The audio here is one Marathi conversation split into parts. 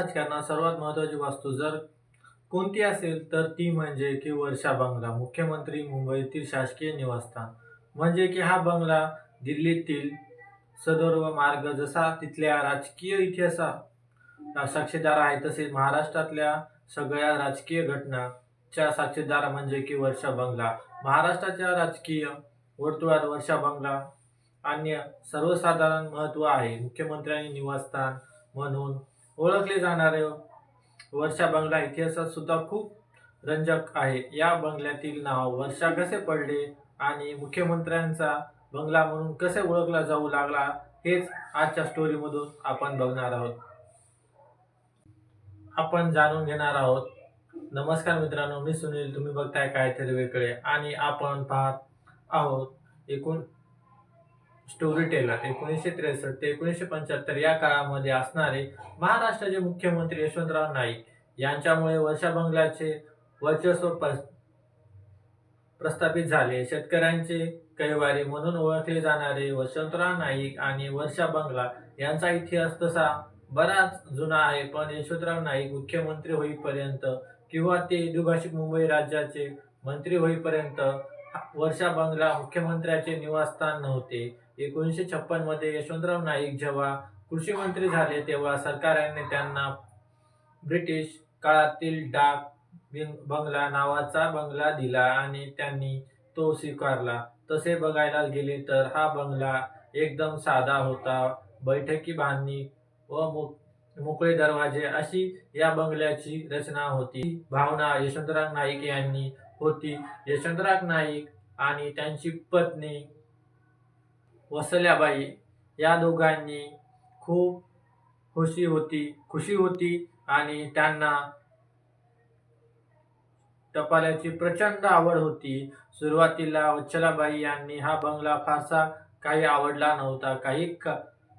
राजकारणात सर्वात महत्त्वाची वास्तू जर कोणती असेल तर ती म्हणजे की वर्षा बंगला मुख्यमंत्री मुंबईतील शासकीय निवासस्थान. म्हणजे की हा बंगला दिल्लीतील सदर्व मार्ग जसा तिथल्या राजकीय इतिहासा साक्षीदार आहे तसेच महाराष्ट्रातल्या सगळ्या राजकीय घटनाच्या साक्षीदार म्हणजे की वर्षा बंगला. महाराष्ट्राच्या राजकीय वर्तुळात वर्षा बंगला अन्य सर्वसाधारण महत्त्व आहे. मुख्यमंत्र्यांनी निवासस्थान म्हणून ओळखले जाणारे वर्षा बंगला इतिहासात सुद्धा खूप रंजक आहे. या बंगल्यातील नाव वर्षा कसे पडले आणि मुख्यमंत्र्यांचा बंगला म्हणून कसे ओळखला जाऊ लागला हेच आजच्या स्टोरीमधून आपण बघणार आहोत. आपण जाणून घेणार आहोत. नमस्कार मित्रांनो मी सुनील. तुम्ही बघताय काहीतरी वेगळे. आणि आपण पाहत आहोत एकूण स्टोरी टेलर एकोणीसशे त्रेसष्ट ते एकोणीसशे पंच्याहत्तर या काळामध्ये असणारे महाराष्ट्राचे मुख्यमंत्री यशवंतराव नाईक यांच्यामुळे वर्षा बंगल्याचे वर्चस्व प- प्रस्थापित झाले. शेतकऱ्यांचे कैवारी म्हणून ओळखले जाणारे वसंतराव नाईक आणि वर्षा बंगला यांचा इतिहास तसा बराच जुना आहे पण यशवंतराव नाईक मुख्यमंत्री होईपर्यंत किंवा ते दुभाषिक मुंबई राज्याचे मंत्री होईपर्यंत वर्षा बंगला मुख्यमंत्र्याचे निवासस्थान नव्हते. एकोणीसशे छप्पनमध्ये यशवंतराव नाईक जेव्हा कृषी मंत्री झाले तेव्हा सरकारने त्यांना ब्रिटिश काळातील डाक बंगला नावाचा बंगला दिला आणि त्यांनी तो स्वीकारला. तसे बघायला गेले तर हा बंगला एकदम साधा होता. बैठकी बांधणी व मोकळे दरवाजे अशी या बंगल्याची रचना होती. भावना यशवंतराव नाईक यांनी होती. यशवंतराव नाईक आणि त्यांची पत्नी वसल्याबाई या दोघांनी खूप खुशी होती खुशी होती आणि त्यांना टपाल्याची प्रचंड आवड होती. सुरुवातीला वच्छलाबाई यांनी हा बंगला फारसा काही आवडला नव्हता. काही का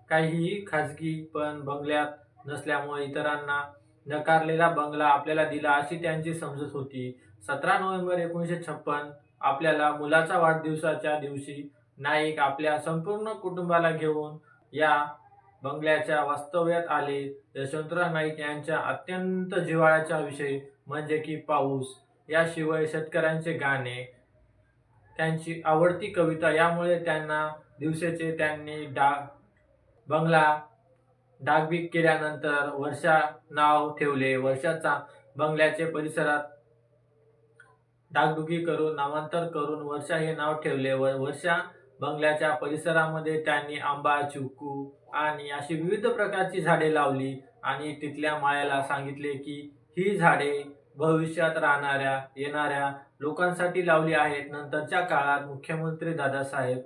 काहीही खाजगी पण बंगल्यात नसल्यामुळे इतरांना नकारलेला बंगला आपल्याला दिला अशी त्यांची समजूत होती. सतरा नोव्हेंबर एकोणीसशे छप्पन आपल्याला मुलाचा वाढदिवसाच्या दिवशी नाईक आपल्या संपूर्ण कुटुंबाला घेऊन या बंगल्याच्या वास्तव्यात आले. यशवंतराव नाईक यांच्या अत्यंत जिव्हाळ्याचा विषय म्हणजे की पाऊस याशिवाय शेतकऱ्यांचे गाणे त्यांची आवडती कविता यामुळे त्यांना दिवसेचे त्यांनी डाग बंगला डागबीग केल्यानंतर वर्षा नाव ठेवले. वर्षाचा बंगल्याचे परिसरात डागडुगी करून नामांतर करून वर्षा हे नाव ठेवले. व वर्षा बंगल्याच्या परिसरामध्ये त्यांनी आंबा चिकू आणि अशी विविध प्रकारची झाडे लावली आणि तिथल्या माळ्याला सांगितले की ही झाडे भविष्यात राहणाऱ्या येणाऱ्या लोकांसाठी लावली आहेत. नंतरच्या काळात मुख्यमंत्री दादासाहेब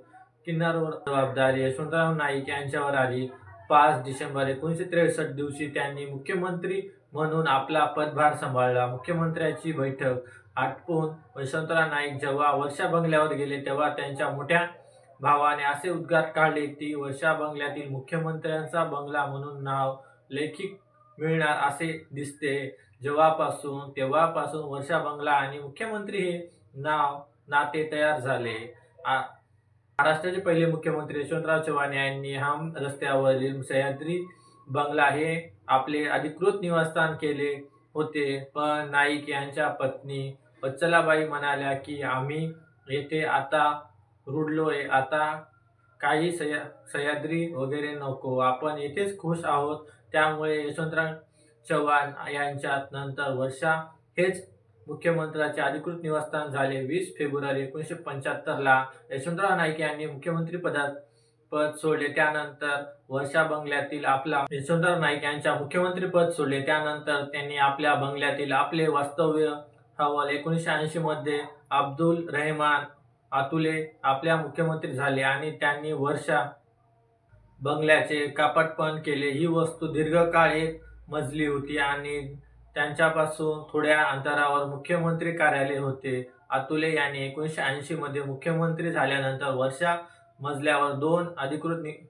किन्नरवर जबाबदारी यशवंतराव नाईक यांच्यावर आली. पाच डिसेंबर एकोणीसशे त्रेसष्ट दिवशी त्यांनी मुख्यमंत्री म्हणून आपला पदभार सांभाळला. मुख्यमंत्र्याची बैठक आटपून यशवंतराव नाईक जेव्हा वर्षा बंगल्यावर गेले तेव्हा त्यांच्या मोठ्या भावाने असे उद्गार काढले की वर्षा बंगल्यातील मुख्यमंत्र्यांचा बंगला म्हणून नाव लेखिक मिळणार असे दिसते. जेव्हापासून तेव्हापासून वर्षा बंगला आणि मुख्यमंत्री हे नाव नाते तयार झाले. आ- महाराष्ट्राचे पहिले मुख्यमंत्री यशवंतराव चव्हाण यांनी हम रस्त्यावरील सह्याद्री बंगला हे आपले अधिकृत निवासस्थान केले होते. पण नाईक यांच्या पत्नी वत्सलाबाई म्हणाल्या की आम्ही येथे आता रुडलोय आता काही सह्या सह्याद्री वगैरे नको. आपण येथेच खुश आहोत. त्यामुळे यशवंतराव चव्हाण यांच्यात नंतर वर्षा हेच मुख्यमंत्र्याचे अधिकृत निवासस्थान झाले. वीस फेब्रुवारी एकोणीसशे पंच्याहत्तरला यशवंतराव नाईक यांनी मुख्यमंत्री पदात पद सोडले. त्यानंतर वर्षा बंगल्यातील आपला यशवंतराव नाईक यांच्या मुख्यमंत्री पद सोडले. त्यानंतर त्यांनी आपल्या बंगल्यातील आपले वास्तव्य हवाल एकोणीसशे ऐंशी मध्ये अब्दुल रहमान अतुले आपल्या मुख्यमंत्री झाले आणि त्यांनी वर्षा बंगल्याचे कापटपण केले. ही वस्तू दीर्घकाळ एक मजली होती आणि त्यांच्यापासून थोड्या अंतरावर मुख्यमंत्री कार्यालय होते. अतुले यांनी एकोणीसशे ऐंशीमध्ये मुख्यमंत्री झाल्यानंतर वर्षा मजल्यावर दोन अधिकृत नि-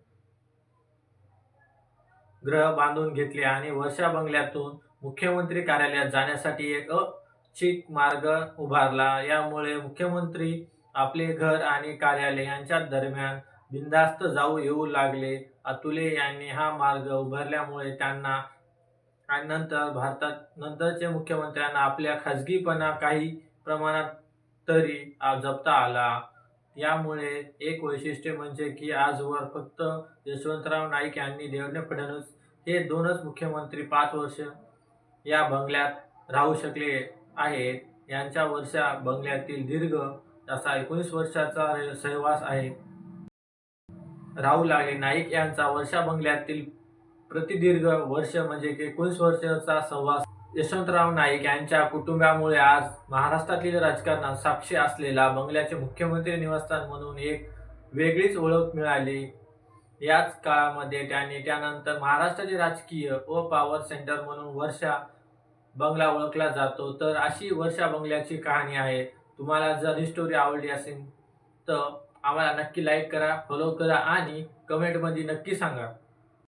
ग्रह बांधून घेतले आणि वर्षा बंगल्यातून मुख्यमंत्री कार्यालयात जाण्यासाठी एक अचिक मार्ग उभारला. यामुळे मुख्यमंत्री आपले घर आणि कार्यालय यांच्या दरम्यान बिनधास्त जाऊ येऊ लागले. अतुले यांनी हा मार्ग उभारल्यामुळे त्यांना आणि नंतर भारतात नंतरचे मुख्यमंत्र्यांना आपल्या खाजगीपणा काही प्रमाणात तरी जपता आला. यामुळे एक वैशिष्ट्य म्हणजे की आजवर फक्त यशवंतराव नाईक यांनी देवेंद्र फडणवीस हे दोनच मुख्यमंत्री पाच वर्ष या बंगल्यात राहू शकले आहेत. यांच्या वर्षा बंगल्यातील दीर्घ असा एकोणीस वर्षाचा सहवास आहे. राहू लागले नाईक यांचा वर्षा बंगल्यातील प्रतिदीर्घ वर्ष म्हणजे एकोणीस वर्षाचा सहवास. यशवंतराव नाईक यांच्या कुटुंबामुळे आज महाराष्ट्रातील राजकारणात साक्षी असलेला बंगल्याचे मुख्यमंत्री निवासस्थान म्हणून एक वेगळीच ओळख मिळाली. याच काळामध्ये त्यांनी त्यानंतर महाराष्ट्राचे राजकीय व पॉवर सेंटर म्हणून वर्षा बंगला ओळखला जातो. तर अशी वर्षा बंगल्याची कहाणी आहे. तुम्हाला जर ही स्टोरी आवडली असेल तर आम्हाला नक्की लाईक करा फॉलो करा आणि कमेंटमध्ये नक्की सांगा.